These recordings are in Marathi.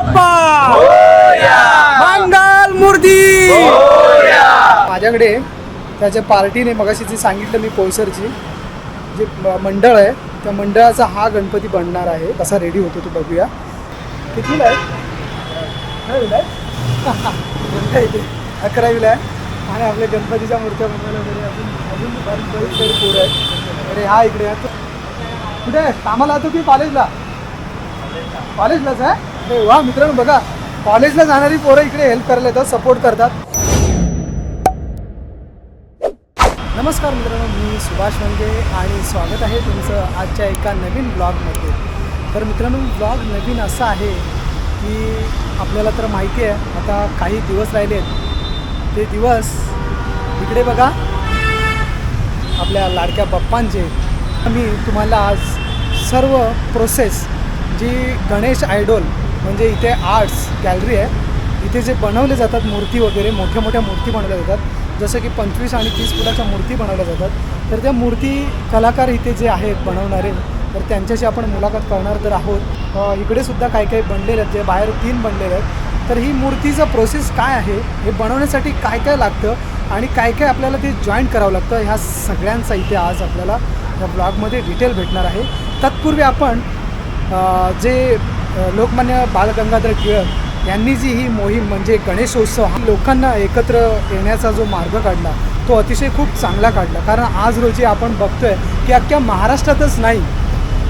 बाप्पा! मंगल मूर्ती! माझ्याकडे त्याच्या पार्टीने मगाशी जी सांगितलं मी पोयसरची जे म- मंडळ आहे त्या मंडळाचा हा गणपती बनणार आहे. कसा रेडी होतो तो बघूया. कितीला आहे? अकरावीला आहे? आहे आणि आपल्या गणपतीच्या मूर्त्या बनवायला वगैरे अजून अजून बरीच बरीच काही पोरं आहेत अरे हा इकडे आहे. कुठे? आहे? कामाला जातो की कॉलेजला? कॉलेजलाच आहे? अरे वा मित्रांनो बघा कॉलेजला जाणारी पोरं इकडे हेल्प करायला येतात सपोर्ट करतात. नमस्कार मित्रांनो मी सुभाष मंगे आणि स्वागत आहे तुमचं आजच्या एका नवीन ब्लॉगमध्ये तर मित्रांनो ब्लॉग नवीन असा आहे की आपल्याला तर माहिती आहे आता काही दिवस राहिले आहेत. ते दिवस इकडे बघा आपल्या लाडक्या बाप्पांचे. मी तुम्हाला आज सर्व प्रोसेस जी गणेश आयडॉल म्हणजे इथे आर्ट्स गॅलरी आहे. इथे जे बनवले जातात मूर्ती वगैरे मोठ्या मोठ्या मूर्ती बनवल्या जातात. जसं की पंचवीस आणि तीस फुटाच्या मूर्ती बनवल्या जातात. तर त्या मूर्ती कलाकार इथे जे आहेत बनवणारे तर त्यांच्याशी आपण मुलाखत करणार तर आहोत. इकडे सुद्धा काही काही बनलेले आहेत जे बाहेर तीन बनलेले आहेत. तर ही मूर्तीचं प्रोसेस काय आहे? हे बनवण्यासाठी काय काय लागतं? आणि काय काय आपल्याला ते जॉईन करावं लागतं? ह्या सगळ्यांचा इथे आज आपल्याला या ब्लॉगमध्ये डिटेल भेटणार आहे. तत्पूर्वी आपण जे लोकमान्य बालगंगाधर टिळक यांनी जी ही मोहीम म्हणजे गणेशोत्सव हा लोकांना एकत्र येण्याचा जो मार्ग काढला तो अतिशय खूप चांगला काढला. कारण आज रोजी आपण बघतोय की अख्ख्या महाराष्ट्रातच नाही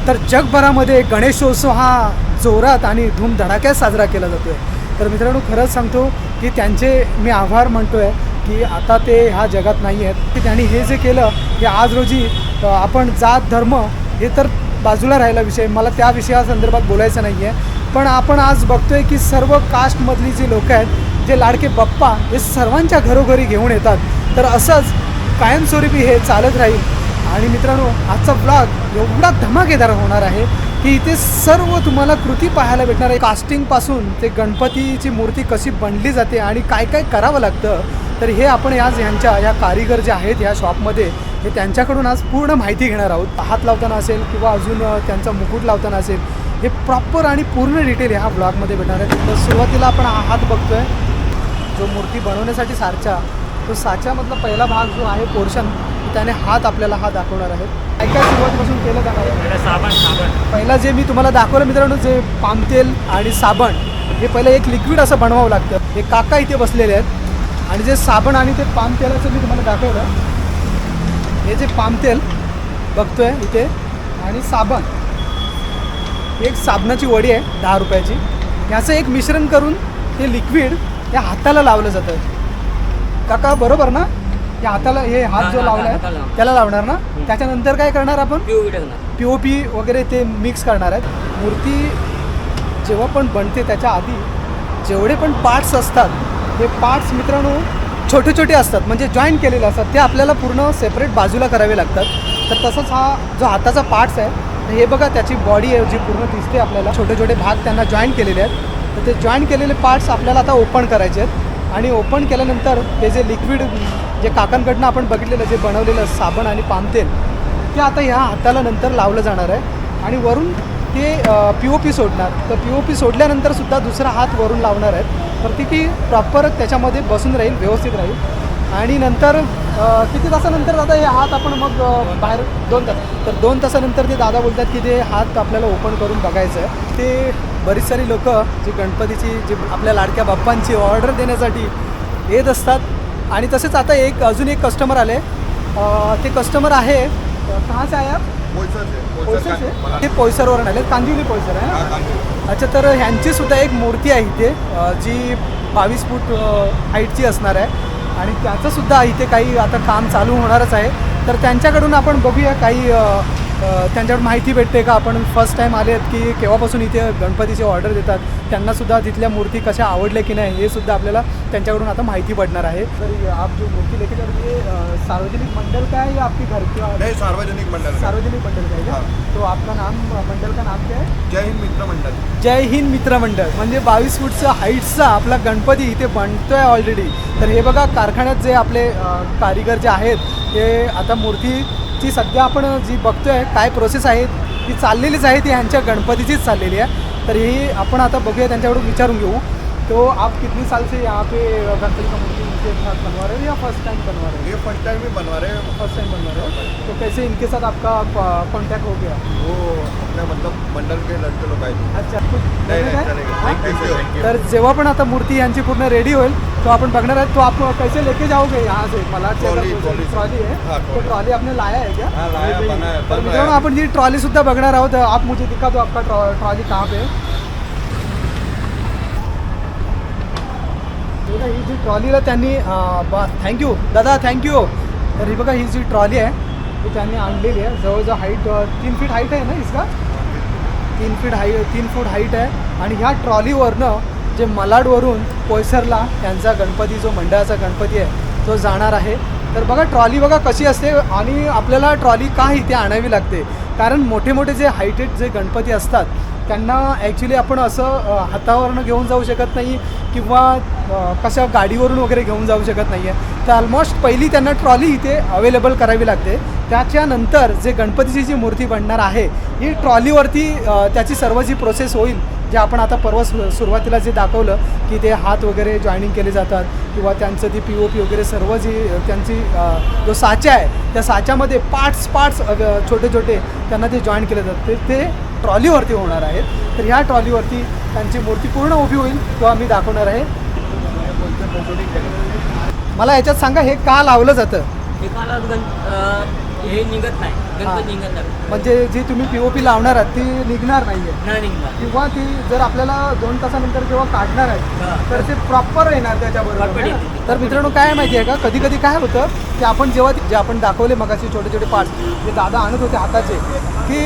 तर जगभरामध्ये गणेशोत्सव हा जोरात आणि धूमधडाक्यात साजरा केला जातो आहे तर मित्रांनो खरंच सांगतो की त्यांचे मी आभार म्हणतो आहे की आता ते ह्या जगात नाही आहेत. की त्यांनी हे जे केलं हे आज रोजी आपण जात धर्म हे तर बाजूला राहिला विषय. मला त्या विषयासंदर्भात बोलायचं नाही आहे पण आपण आज बघतोय की सर्व कास्टमधली जी लोकं आहेत जे लाडके बाप्पा हे सर्वांच्या घरोघरी घेऊन येतात. तर असंच कायमस्वरूपी हे चालत राहील. आणि मित्रांनो आजचा ब्लॉग एवढा धमाकेदार होणार आहे की इथे सर्व तुम्हाला कृती पाहायला भेटणार आहे. कास्टिंगपासून ते गणपतीची मूर्ती कशी बनली जाते आणि काय काय करावं लागतं तर हे आपण आज ह्यांच्या ह्या कारीगर जे आहेत ह्या शॉपमध्ये हे त्यांच्याकडून आज पूर्ण माहिती घेणार आहोत. हात लावताना असेल किंवा अजून त्यांचा मुकुट लावताना असेल हे प्रॉपर आणि पूर्ण डिटेल ह्या ब्लॉगमध्ये भेटणार आहे तर सुरुवातीला आपण हा हात बघतोय जो मूर्ती बनवण्यासाठी सारचा तो साच्यामधला पहिला भाग जो आहे पोर्शन त्याने हात आपल्याला हा दाखवणार आहे काय काय सुरुवातीपासून केलं जाणार आहे साबण साबण. पहिला जे मी तुम्हाला दाखवलं मित्रांनो जे पामतेल आणि साबण हे पहिलं एक लिक्विड असं बनवावं लागतं. हे काका इथे बसलेले आहेत. आणि जे साबण आणि ते पाम तेलाचं मी तुम्हाला दाखवलं हे जे पाम तेल बघतोय इथे आणि साबण. एक साबणाची वडी आहे दहा रुपयाची. याचं एक मिश्रण करून हे लिक्विड या हाताला लावलं जातं. काका बरोबर ना? या हाताला हे हात जो हा, लावला आहे लावणार. त्याला लावणार ना? त्याच्यानंतर काय करणार आपण? पी ओ पी वगैरे ते मिक्स करणार आहेत. मूर्ती जेव्हा पण बनते त्याच्या आधी जेवढे पण पार्ट्स असतात हे पार्ट्स मित्रांनो छोटे छोटे असतात म्हणजे जॉईन केलेले असतात ते आपल्याला पूर्ण सेपरेट बाजूला करावे लागतात. तर तसंच हा जो हाताचा पार्ट्स आहे तर हे बघा त्याची बॉडी आहे जी पूर्ण दिसते आपल्याला. छोटे छोटे भाग त्यांना जॉईन केलेले आहेत. तर ते जॉईन केलेले पार्ट्स आपल्याला आता ओपन करायचे आहेत. आणि ओपन केल्यानंतर ते जे लिक्विड जे काकांकडनं आपण बघितलेलं जे बनवलेलं साबण आणि पामतेल ते आता ह्या हाताला नंतर लावलं जाणार आहे. आणि वरून ते पी ओ पी सोडणार. तर पी ओ पी सोडल्यानंतर सुद्धा दुसरा हात वरून लावणार आहेत. तर ती ती प्रॉपर त्याच्यामध्ये बसून राहील व्यवस्थित राहील. आणि नंतर किती तासानंतर दादा हे हात आपण मग बाहेर दोन तास तर दोन तासानंतर ते दादा बोलतात की ते हात आपल्याला ओपन करून बघायचं आहे ते बरीच सारी लोक जी गणपतीची जी आपल्या लाडक्या बाप्पांची ऑर्डर देण्यासाठी येत असतात. आणि तसेच आता एक अजून एक कस्टमर आले. ते कस्टमर आहे कहाँ से आया पोयसर? ते पोयसरवरून आले कांदिवली पोयसर आहे ना? अच्छा तर ह्यांची सुद्धा एक मूर्ती आहे इथे जी बावीस फूट हाईटची असणार आहे. आणि त्याचं सुद्धा इथे काही आता काम चालू होणारच आहे. तर त्यांच्याकडून आपण बघूया काही त्यांच्याकडून माहिती भेटते का? आपण फर्स्ट टाईम आले आहेत की केव्हापासून इथे गणपतीची ऑर्डर देतात? त्यांना सुद्धा तिथल्या मूर्ती कशा आवडल्या की नाही हे सुद्धा आपल्याला त्यांच्याकडून आता माहिती पडणार आहे. तर आप जो मूर्ती लेके जा रही है अ, सार्वजनिक मंडल का है या आपके घर का नहीं सार्वजनिक मंडल। सार्वजनिक मंडल का है क्या? हाँ। तो आपका नाम मंडल का नाम क्या? है जय हिंद मित्र मंडल. जय हिंद मित्र मंडळ म्हणजे बावीस फूटचा हाईटचा आपला गणपती इथे बनतोय ऑलरेडी तर हे बघा कारखान्यात जे आपले कारिगर जे आहेत ते आता मूर्तीची सध्या आपण जी बघतोय काय प्रोसेस आहे ती चाललेलीच आहे ती ह्यांच्या गणपतीचीच चाललेली आहे. तर ही आपण आता बघूया त्यांच्याकडून विचारून घेऊ. तो आप कितनी साल से यहाँ पे गणपती का मूर्ती इनके साथ बनवा रहे हो या फ़र्स्ट टाइम बनवा रहे ये फ़र्स्ट टाइम ही बनवा रहे हैं। फ़र्स्ट टाइम बनवा रहे हो? तो कैसे इनके साथ आपका कॉन्टैक्ट हो गया? वो अपने मतलब मंडल के लड़के लोग आए अच्छा? चलेगा हाँ? तर जेव्हा पण आता मूर्ती यांची पूर्ण रेडी होईल तो आपण बघणार आहे तो आप कैसे लेके जाओगे यहाँ से? मलाड से ट्रॉली, है तो ट्रॉली। आपने लाया है क्या? हाँ, तर मित्रांनो आपण जी ट्रॉली सुद्धा बघणार आहोत आप मुझे दिखा दो आपका ट्रॉली कहाँ पे ही जी ट्रॉलीला त्यांनी थँक्यू दादा थँक्यू तर ही बघा ही जी ट्रॉली आहे ती त्यांनी आणलेली आहे. जवळजवळ हाईट तीन फीट हाईट आहे ना इसका? तीन फीट हाई तीन फूट हाईट आहे. आणि ह्या ट्रॉलीवरनं जे मलाडवरून कोयसरला त्यांचा गणपती जो मंडळाचा गणपती आहे तो जाणार आहे. तर बघा ट्रॉली बघा कशी असते आणि आपल्याला ट्रॉली का इथे आणावी लागते? कारण मोठे मोठे जे हायटेड जे गणपती असतात त्यांना ॲक्च्युली आपण असं हातावरनं घेऊन जाऊ शकत नाही किंवा कशा गाडीवरून वगैरे घेऊन जाऊ शकत नाही आहे तर ऑलमोस्ट पहिली त्यांना ट्रॉली इथे अवेलेबल करावी लागते. त्याच्यानंतर जे गणपतीची जी मूर्ती बनणार आहे ही ट्रॉलीवरती त्याची सर्व जी प्रोसेस होईल जे आपण आता परवा सु सुरुवातीला जे दाखवलं की ते हात वगैरे जॉईनिंग केले जातात किंवा त्यांचं ती पी ओ पी वगैरे सर्व जी त्यांची जो साचा आहे त्या साच्यामध्ये पार्ट्स पार्ट्स छोटे छोटे त्यांना ते जॉईन केले जातात. ते ते ट्रॉलीवरती होणार आहेत. तर ह्या ट्रॉलीवरती त्यांची मूर्ती पूर्ण उभी होईल तो आम्ही दाखवणार आहे. मला याच्यात सांगा हे का लावलं जातं? हे निघत नाही हा. निघत नाही म्हणजे जी तुम्ही पी ओ पी लावणार आहात ती निघणार नाही आहे नाही निघणार किंवा ती जर आपल्याला दोन तासानंतर जेव्हा काढणार आहे. तर ते प्रॉपर येणार त्याच्याबरोबर Proper ना? येते. तर मित्रांनो काय माहिती आहे का कधी कधी काय होतं की आपण जेव्हा ते- जे आपण दाखवले मगाशी छोटे छोटे पार्ट्स जे दादा आणत होते हाताचे की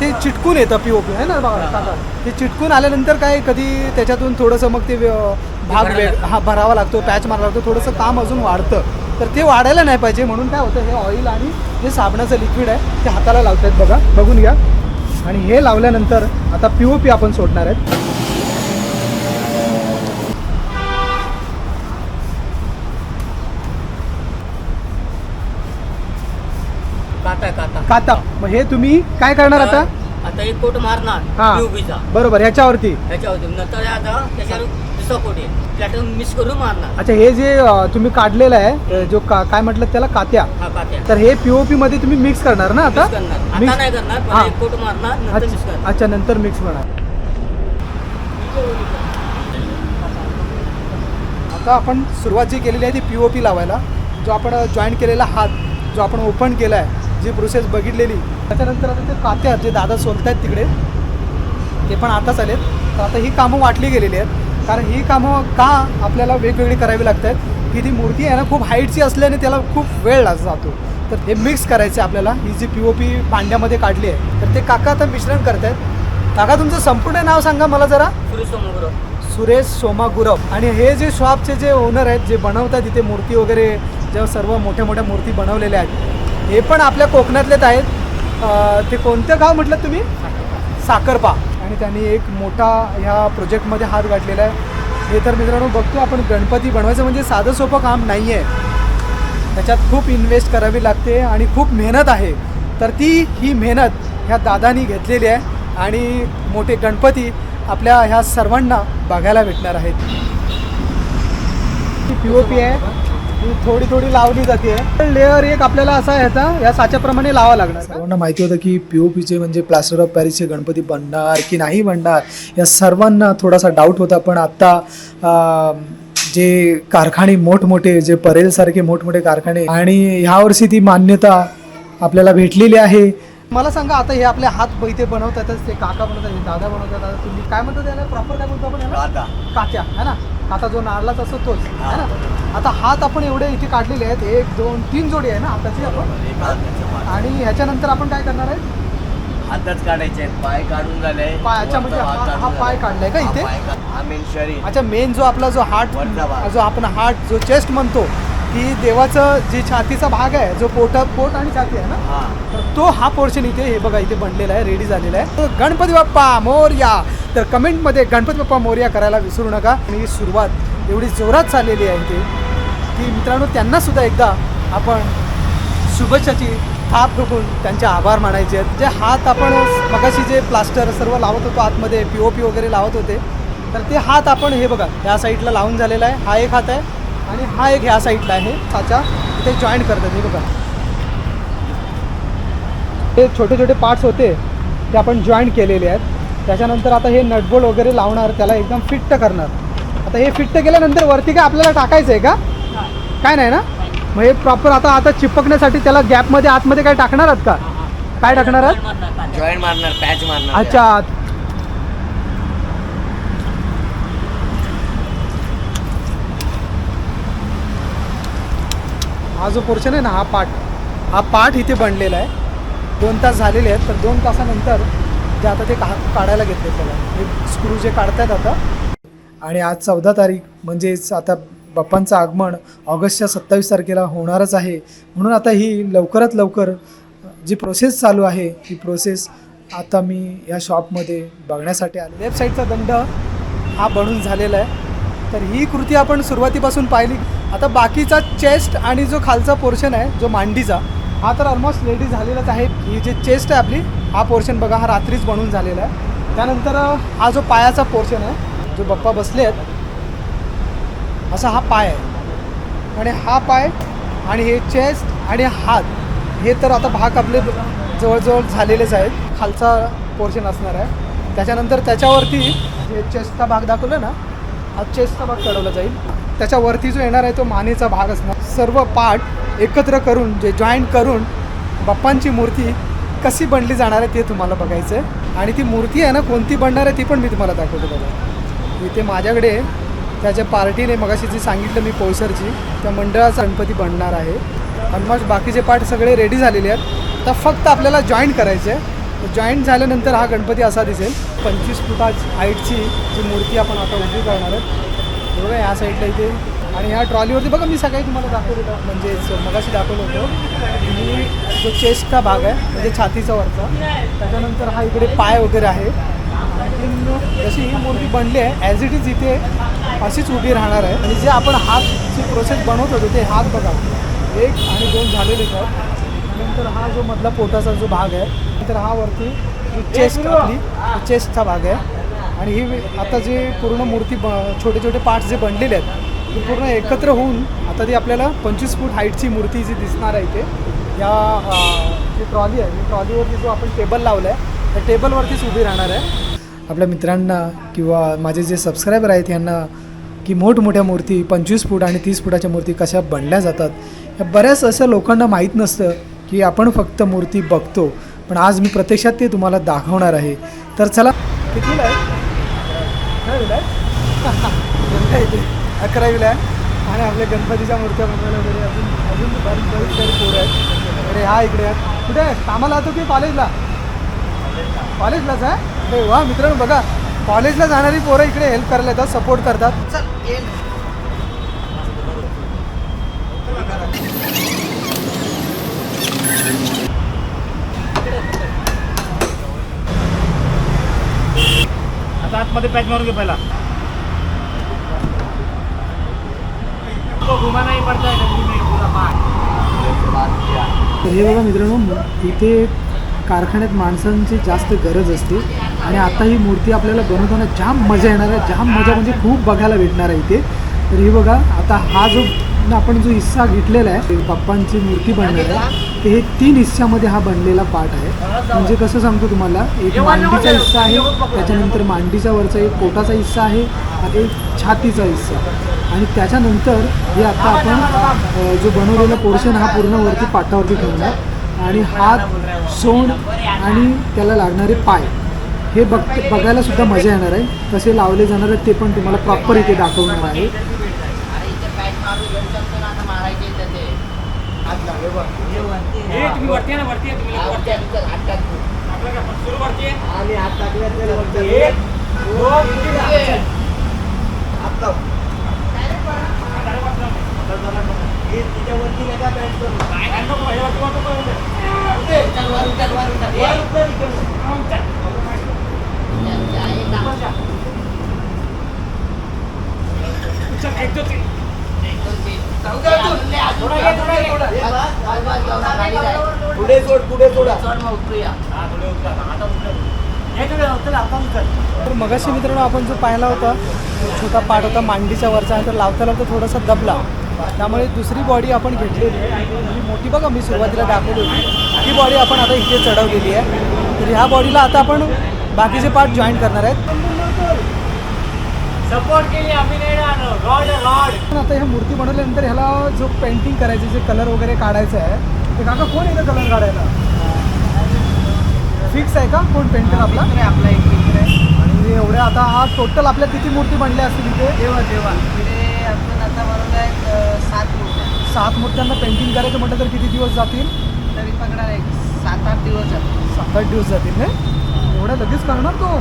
ते चिटकून येतं पी ओ पी आहे ना बघा हा. काका ते चिटकून आल्यानंतर काय कधी त्याच्यातून थोडंसं मग ते व्य- भाग वेग. हा भरावा लागतो पॅच मारावा लागतो थोडंसं काम अजून वाढतं. तर ते वाढायला नाही पाहिजे म्हणून काय होतं हे ऑइल आणि जे साबणाचं लिक्विड आहे ते हाताला लावतात बघा. बघून घ्या. आणि हे लावल्यानंतर आता पी ओ पी आपण सोडणार आहेत. काटा काटा. काता मग हे तुम्ही काय करणार आता? आता एक कोट मारणार हा. बरोबर ह्याच्यावरती. ह्याच्यावरती. नंतर आता त्याच्यावर दुसरा कोट येईल प्लॅटून मिक्स करून मारणार. अच्छा हे जे अं, तुम्ही काढलेलं आहे जो का काय म्हटलं त्याला कात्या. हा तर हे पीओपी मध्ये तुम्ही मिक्स करणार ना आता? मिक्स करणार. आता Mix- नाही करणार हा. पण एक कोट मारणार नंतर मिक्स अच्छा करणार. अच्छा नंतर मिक्स होणार. आता आपण सुरुवात जी केलेली आहे ती पी ओ पी लावायला जो आपण जॉईन केलेला हात जो आपण ओपन केला आहे जी प्रोसेस बघितलेली त्याच्यानंतर आता ते कात्या जे दादा सोलत आहेत तिकडे ते पण आताच आलेत. तर आता ही कामं वाटली गेलेली आहेत. कारण ही कामं का आपल्याला वेगवेगळी करावी लागत आहेत की ती मूर्ती आहे ना खूप हाईटची असल्याने त्याला खूप वेळ जातो. तर हे मिक्स करायचं आहे आपल्याला. ही जी पी ओ पी भांड्यामध्ये काढली आहे तर ते काका आता मिश्रण करत आहेत काका तुमचं संपूर्ण नाव सांगा मला जरा. सुरेश सोमा गुरव आणि हे जे शॉपचे जे ओनर आहेत जे बनवतात इथे मूर्ती वगैरे जेव्हा सर्व मोठ्या मोठ्या मूर्ती बनवलेल्या आहेत हे पण आपल्या कोकणातलेच आहेत. ते कोणतं गाव म्हटलं तुम्ही? साखरपा. आणि त्यांनी एक मोठा ह्या प्रोजेक्टमध्ये हात घातलेला आहे. हे तर मित्रांनो बघतो आपण गणपती बनवायचं म्हणजे साधं सोपं काम नाही आहे त्याच्यात खूप इन्व्हेस्ट करावी लागते आणि खूप मेहनत आहे. तर ती ही मेहनत ह्या दादानी घेतलेली आहे आणि मोठे गणपती आपल्या ह्या सर्वांना बघायला भेटणार आहेत. पी ओ पी आहे. ती थोडी थोडी लावली जाते. लेअर एक आपल्याला असा ह्याचा या साच्याप्रमाणे लावा लागणार. सर्वांना माहिती होतं की पी पीचे म्हणजे प्लास्टर ऑफ पॅरिसचे गणपती बनणार की नाही बनणार या सर्वांना थोडासा डाऊट होता. पण आत्ता जे कारखाने मोठमोठे जे परेलसारखे मोठमोठे कारखाने आणि ह्यावर्षी ती मान्यता आपल्याला भेटलेली आहे. मला सांगा आता हे आपले हात इथे बनवतातच ते काका बनवतात हे दादा बनवतात आता तुम्ही काय म्हणतो त्याला? प्रॉपर काय म्हणतो आपण याला? कात्या है ना? काता जो नारलाच असतो तोच है ना? आता हात आपण एवढे इथे काढलेले आहेत एक दोन तीन जोडी आहे ना हाताची आपण? आणि ह्याच्यानंतर आपण काय करणार आहे हातच काढायचे पाय काढून झाले. पायाच्या म्हणजे वरचा भाग हा- हा पाय झालाय. काढलाय का हा इथे? पाय हा मेन शरीर. अच्छा मेन जो आपला जो हार्ट वरचा भाग. जो आपण हार्ट जो चेस्ट म्हणतो की देवाचं जी छातीचा भाग आहे जो पोट पोट आणि छाती आहे ना तर तो हा पोर्शन इथे हे बघा इथे बनलेला आहे रेडी झालेला आहे. तर गणपती बाप्पा मोर्या. तर कमेंटमध्ये गणपती बाप्पा मोर्या करायला विसरू नका. आणि ही सुरुवात एवढी जोरात चाललेली आहे इथे की मित्रांनो त्यांना सुद्धा एकदा आपण शुभेच्छाची थाप ठोकून त्यांचे आभार मानायचे आहेत. जे हात आपण मगाशी जे प्लास्टर सर्व लावत होतो आतमध्ये पी ओ पी वगैरे लावत होते तर ते हात आपण हे बघा ह्या साईडला लावून झालेला आहे. हा एक हात आहे. आणि हा एक ह्या साईडला आहे. साचा इथे जॉईंट करतात. हे बघा. हे छोटे छोटे पार्ट्स होते ते आपण जॉईंट केलेले आहेत. त्याच्यानंतर आता हे नटबोल्ट वगैरे लावणार त्याला एकदम फिट्ट करणार. आता हे फिट्ट केल्यानंतर वरती काय आपल्याला टाकायचं आहे का? काय नाही ना? मग हे प्रॉपर आता आता चिपकण्यासाठी त्याला गॅपमध्ये आतमध्ये काय टाकणार आहात का? काय टाकणार आहात? जॉईन मारणार पॅच मारणार. अच्छा. हा जो पोर्शन आहे ना हा पाठ हा पार्ट इथे बनलेला आहे. दोन तास झालेले आहेत तर दोन तासानंतर ते आता ते का काढायला घेतले त्याला. हे स्क्रू जे काढतायत आता. आणि आज चौदा तारीख म्हणजेच आता बाप्पांचं आगमन ऑगस्टच्या सत्तावीस तारखेला होणारच आहे. म्हणून आता ही लवकरात लवकर जी प्रोसेस चालू आहे ही प्रोसेस आता मी या शॉपमध्ये बघण्यासाठी आलो लेफ्ट साईडचा दंड हा बनून झालेला आहे. तर ही कृती आपण सुरुवातीपासून पाहिली. आता बाकीचा चेस्ट आणि जो खालचा पोर्शन आहे जो मांडीचा हा तर ऑलमोस्ट रेडी झालेलाच आहे. ही जी चेस्ट आहे आपली हा पोर्शन बघा हा रात्रीच बनून झालेला आहे. त्यानंतर हा जो पायाचा पोर्शन आहे जो बप्पा बसले आहेत असा हा पाय आहे. आणि हा पाय आणि हे चेस्ट आणि हात हे तर आता भाग आपले जवळजवळ झालेलेच आहेत. खालचा पोर्शन असणार आहे. त्याच्यानंतर त्याच्यावरती हे चेस्टचा भाग दाखवला ना हा चेस्टचा भाग चढवला जाईल. त्याच्यावरती जो येणार आहे तो मानेचा भाग असणार सर्व पार्ट एकत्र करून जे जॉईंट करून बाप्पांची मूर्ती कशी बनली जाणार आहे ते तुम्हाला बघायचं आहे आणि ती मूर्ती आहे ना कोणती बनणार आहे ती पण मी तुम्हाला दाखवतो बघा. इथे माझ्याकडे त्याच्या पार्टीने मगाशी जी सांगितलं मी पोळसरची त्या मंडळाचा गणपती बनणार आहे. ऑलमोस्ट बाकीचे पार्ट सगळे रेडी झालेले आहेत. तर फक्त आपल्याला जॉईंट करायचं आहे जॉईंट झाल्यानंतर हा गणपती असा दिसेल. पंचवीस फुटा हाईटची जी मूर्ती आपण आता उभी करणार आहोत बघा या साईडला इथे. आणि ह्या ट्रॉलीवरती बघा मी सकाळी तुम्हाला दाखवलं म्हणजे मगाशी दाखवलं होतं की जो चेस्टचा भाग आहे म्हणजे छातीचा वरचा त्याच्यानंतर हा इकडे पाय वगैरे आहे. जशी ही मूर्ती बनली आहे ॲज इट इज इथे अशीच उभी राहणार आहे. आणि जे आपण हातची प्रोसेस बनवत होतो ते हात बघा. एक आणि दोन झालेले आहेत. नंतर हा जो मधला पोटाचा जो भाग आहे नंतर हा वरती चेस्ट आपली चेस्टचा भाग आहे. आणि ही आता जे पूर्ण मूर्ती ब छोटे छोटे पार्ट्स जे बनलेले आहेत ते पूर्ण एकत्र होऊन आता ती आपल्याला पंचवीस फूट हाईटची मूर्ती जी दिसणार आहे इथे या जी ट्रॉली आहे ट्रॉलीवरती जो आपण टेबल लावला आहे त्या टेबलवरतीच उभी राहणार आहे. आपल्या मित्रांना किंवा माझे जे सबस्क्रायबर आहेत यांना की मोठमोठ्या मूर्ती पंचवीस फूट आणि तीस फुटाच्या मूर्ती कशा बनल्या जातात या बऱ्याच अशा लोकांना माहीत नसतं की आपण फक्त मूर्ती बघतो पण आज मी प्रत्यक्षात ते तुम्हाला दाखवणार आहे. तर चला कितीला आहे? अकरावीला आहे. अकरावीला आहे. आणि आपल्या गणपतीच्या मूर्त्या बनवायला वगैरे अजून अजून बारीक बारीक काही पोरं आहेत. अरे हा इकडे आहेत कुठे आहे? कामाला जातो की कॉलेजला? कॉलेजलाच आहे? अरे वा मित्रांनो बघा. कॉलेजला जाणारी पोरं इकडे हेल्प करायला येतात सपोर्ट करतात. आता आतमध्ये पॅच मारून घे पहिला. घुमा नाही तर हे बघा मित्रांनो इथे कारखान्यात माणसांची जास्त गरज असते आणि आता ही मूर्ती आपल्याला बनवताना जाम मजा येणार आहे. जाम मजा म्हणजे खूप बघायला भेटणार आहे इथे. तर हे बघा आता हा जो आपण जो हिस्सा घेतलेला आहे बाप्पांची मूर्ती बनणार आहे. ते हे तीन हिस्स्यामध्ये हा बनलेला पार्ट आहे. म्हणजे कसं सांगतो तुम्हाला एक मांडीचा हिस्सा आहे त्याच्यानंतर मांडीचा वरचा एक पोटाचा हिस्सा आहे आणि एक छातीचा हिस्सा आणि त्याच्यानंतर हे आता आपण जो बनवलेला पोर्शन हा पूर्ण वरती पाटावरती ठेवणार आणि हात सोंड आणि त्याला लागणारे पाय. हे बघ बघायला सुद्धा मजा येणार आहे. कसे लावले जाणार आहेत ते पण तुम्हाला प्रॉपर इथे दाखवणार आहे हे तुम्ही वरती आहे ना वरती आहे तुम्ही. वरती काय सुरू वरती आहे. एक दोन तीन काय नको, हे वरती वर नको. चल, एक दोन तीन. थोडा घे, थोडा घे. पुढे सोड पुढे सोडा. तर मगाशी मित्रांनो आपण जो पाहिला होता छोटा पार्ट होता मांडीच्या वरचा तर लावता लावता थोडासा दबला. त्यामुळे दुसरी बॉडी आपण घेतलेली आहे. ही मोठी बघा मी सुरुवातीला दाखवली होती. ती बॉडी आपण आता इथे चढवलेली आहे. तर ह्या बॉडीला आता आपण बाकीचे पार्ट जॉईन करणार आहेत. सपोर्ट केली आम्ही नाही आलो रॉड रॉड पण आता ह्या मूर्ती बनवल्यानंतर ह्याला जो पेंटिंग करायचे जे कलर वगैरे काढायचं आहे ते काका कोण येतं कलर काढायला? फिक्स आहे का? कोण पेंटर आपला? आपला एक मित्र आहे आणि एवढ्या आता हा टोटल आपल्या किती मूर्ती बनल्या असतील इथे? देवा देवा. तिथे आपण आता बनवलं आहे सात मूर्त्या. सात मूर्त्यांना पेंटिंग करायचं म्हटलं तर किती दिवस जातील? तरी पकडा एक सात आठ दिवस जातो सात आठ दिवस जातील ना? एवढ्या लगेच करणार तो?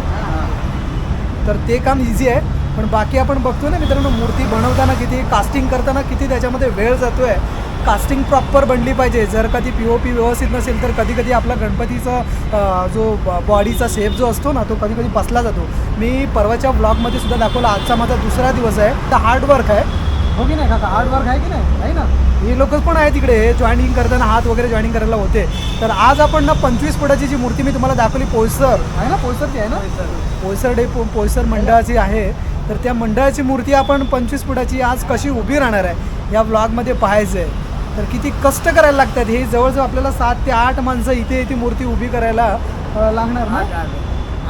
तर ते काम इझी आहे. पण बाकी आपण बघतो ना मित्रांनो मूर्ती बनवताना किती कास्टिंग करताना किती त्याच्यामध्ये वेळ जातो आहे कास्टिंग प्रॉपर बनली पाहिजे. जर कधी पी ओ पी व्यवस्थित नसेल तर कधी कधी आपला गणपतीचा जो बॉडीचा शेप जो असतो ना तो कधी कधी बसला जातो. मी परवाच्या ब्लॉगमध्ये सुद्धा दाखवला आजचा माझा दुसरा दिवस आहे. तर हार्ड वर्क आहे. हो की नाही काका? हार्ड वर्क आहे की नाही? आहे ना? हे लोक पण आहे तिकडे जॉईनिंग करताना हात वगैरे जॉईनिंग करायला होते. तर आज आपण ना पंचवीस फुटाची जी मूर्ती मी तुम्हाला दाखवली पोयसर आहे ना? पोयसरची आहे ना? पोयसर डे पोयसर मंडळाची आहे. तर त्या मंडळाची मूर्ती आपण पंचवीस फुटाची आज कशी उभी राहणार आहे या व्लॉगमध्ये पाहायचं आहे तर किती कष्ट करायला लागतात हे जवळजवळ आपल्याला सात ते आठ माणसं इथे ती मूर्ती उभी करायला लागणार ना?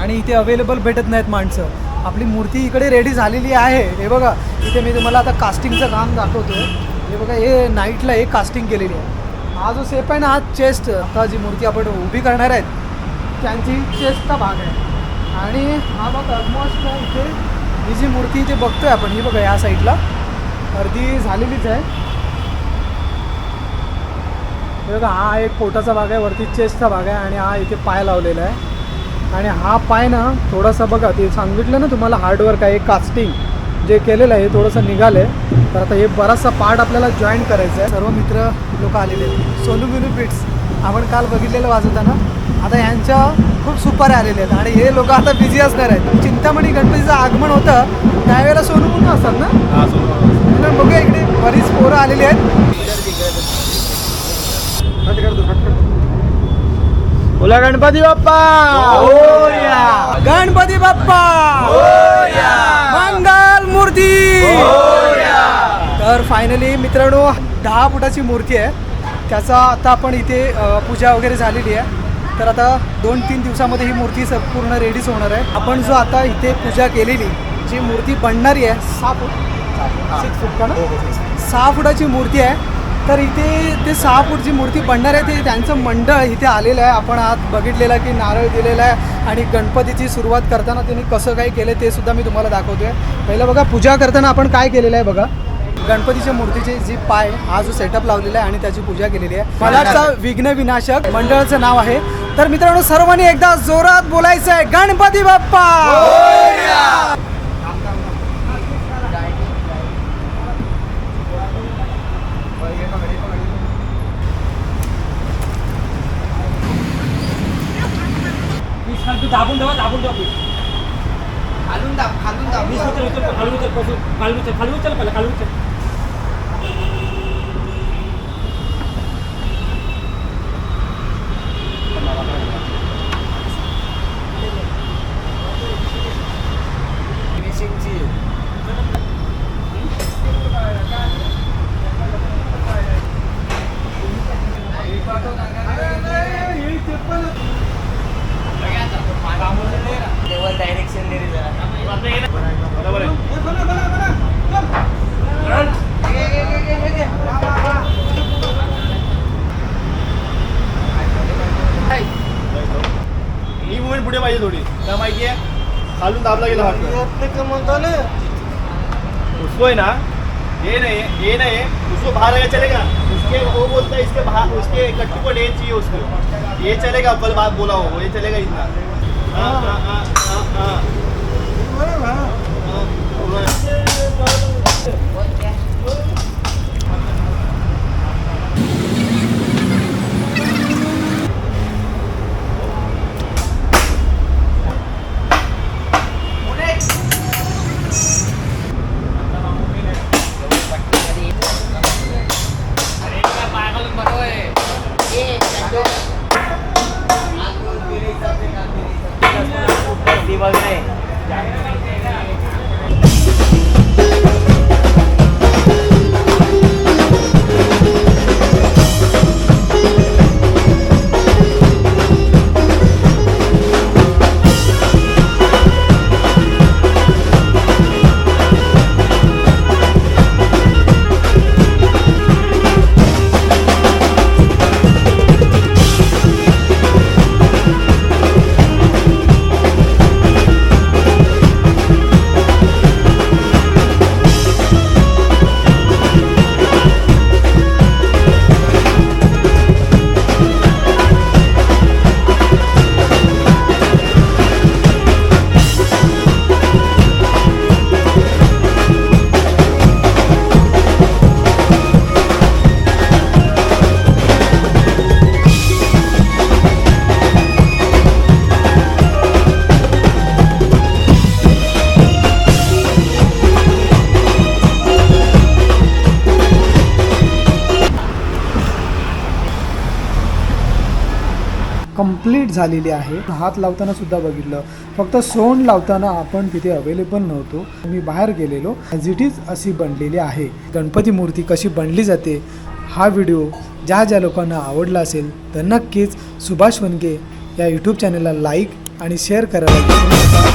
आणि इथे अवेलेबल भेटत नाहीत माणसं. आपली मूर्ती इकडे रेडी झालेली आहे. हे बघा इथे मी तुम्हाला आता कास्टिंगचं काम दाखवतो हे बघा हे नाईटला हे कास्टिंग केलेली आहे. हा जो सेप आहे ना हा चेस्ट आता जी मूर्ती आपण उभी करणार आहेत त्यांची चेस्टचा भाग आहे. आणि हा बघा ऑलमोस्ट इथे ही जी मूर्ती इथे बघतोय आपण ही बघा या साईडला. अर्धी झालेलीच आहे. बघा हा एक पोटाचा भाग आहे वरती चेस्टचा भाग आहे आणि हा इथे पाय लावलेला आहे. आणि हा पाय ना थोडासा बघा ते सांगितलं ना तुम्हाला हार्डवर्क आहे कास्टिंग जे केलेलं आहे हे थोडंसं निघालं आहे तर आता हे बराचसा पार्ट आपल्याला जॉईन करायचं आहे. सर्व मित्र लोक आलेले आहेत. सोनू बिनू बिट्स आपण काल बघितलेलं वाजवताना. आता ह्यांच्या खूप सुपाऱ्या आलेल्या आहेत. आणि हे लोक आता बिझी असणार आहेत. चिंतामणी गणपतीचं आगमन होतं. त्यावेळेला सोनू बिनू असतात ना? बघूया इकडे. बरीच पोरं आलेली आहेत. बोला गणपती बाप्पा! गणपती बाप्पा! मंगल मूर्ती! तर फायनली मित्रांनो दहा फुटाची मूर्ती आहे. त्याचा आता आपण इथे पूजा वगैरे झालेली आहे. तर आता दोन तीन दिवसामध्ये ही मूर्ती संपूर्ण रेडीच होणार आहे. आपण जो आता इथे पूजा केलेली जी मूर्ती बनणारी आहे सहा फूट. सिक्स फूट. का ना हो, हो, हो. सहा फुटाची मूर्ती आहे. तर इथे ते सहा फूटची मूर्ती बनणार आहे ते त्यांचं मंडळ इथे आलेलं आहे. आपण आत बघितलेलं आहे की नारळ दिलेला आहे आणि गणपतीची सुरुवात करताना त्यांनी कसं काय केलं ते सुद्धा मी तुम्हाला दाखवतोय. पहिलं बघा पूजा करताना आपण काय केलेलं आहे बघा. गणपतीच्या मूर्तीचे जी पाय हा जो सेटअप लावलेला आहे आणि त्याची पूजा केलेली आहे. मलाचा विघ्न विनाशक मंडळाचं नाव आहे. तर मित्रांनो सर्वांनी एकदा जोरात बोलायचं आहे. गणपती बाप्पा! दाबून ठेवा दाबून ठेवा. खालून दाब खालून दाब. वीस उचल उचल खाली उचल बसून खाली उचल खाली उचल पहिला खाली उचल. उसको ना ये उसको बाहर अगर चलेगा वो बोलता है ये चलेगा कल बात बोला हो ये चलेगा इतना हाँ, हाँ, हाँ, हाँ। कंप्लीट झालेली आहे. हात लावताना सुद्धा बघितलं. फक्त सोंड लावताना आपण तिथे अवेलेबल नव्हतो. मी बाहेर गेलेलो. ॲज इट इज अशी बनलेली आहे. गणपती मूर्ती कशी बनली जाते हा व्हिडिओ ज्या ज्या लोकांना आवडला असेल तर नक्कीच सुभाष वनगे या यूट्यूब चॅनलला लाईक आणि शेअर करायला